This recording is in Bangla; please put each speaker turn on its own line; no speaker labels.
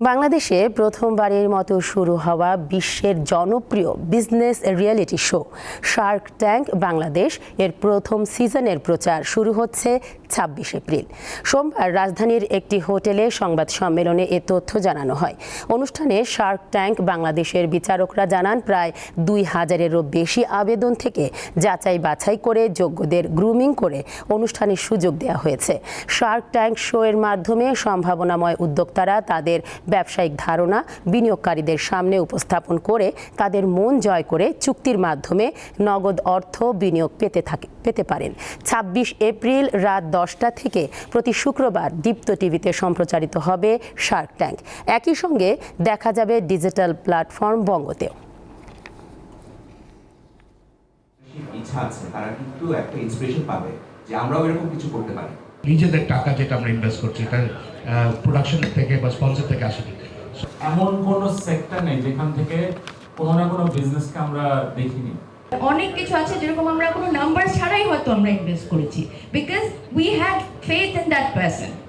বাংলাদেশে প্রথমবারের মতো শুরু হওয়া বিশ্বের জনপ্রিয় business reality show shark tank Bangladesh এর প্রথম সিজনের প্রচার শুরু হচ্ছে ছাব্বিশ এপ্রিল। সোমবার রাজধানীর একটি হোটেলে সংবাদ সম্মেলনে এ তথ্য জানানো হয়। অনুষ্ঠানে শার্ক ট্যাঙ্ক বাংলাদেশের বিচারকরা জানান, প্রায় দুই হাজারেরও বেশি আবেদন থেকে যাচাই বাছাই করে যোগ্যদের গ্রুমিং করে অনুষ্ঠানের সুযোগ দেওয়া হয়েছে। শার্ক ট্যাঙ্ক শো এর মাধ্যমে সম্ভাবনাময় উদ্যোক্তারা তাদের ব্যবসায়িক ধারণা বিনিয়োগকারীদের সামনে উপস্থাপন করে তাদের মন জয় করে চুক্তির মাধ্যমে নগদ অর্থ বিনিয়োগ পেতে থাকে পেতে পারেন। ছাব্বিশ এপ্রিল রাত দশটা থেকে প্রতি শুক্রবার দীপ্ত টিভিতে সম্প্রচারিত হবে শার্ক ট্যাঙ্ক। একই সঙ্গে দেখা যাবে ডিজিটাল প্ল্যাটফর্ম বঙ্গতেও।
ইচ্ছা আছে তারা কিন্তু একটা ইন্সপিরেশন পাবে যে আমরাও এরকম কিছু করতে পারি।
নিজেদের টাকা যেটা আমরা ইনভেস্ট করছি এটা প্রোডাকশন থেকে বা স্পন্সর থেকে আসেনি
এমন কোনো সেক্টর নেই যেখান থেকে কোনো না কোনো বিজনেসকে আমরা দেখিনি।
অনেক কিছু আছে যেরকম আমরা কোনো নাম্বার ছাড়াই হয়তো আমরা ইনভেস্ট করেছি because we had faith in that person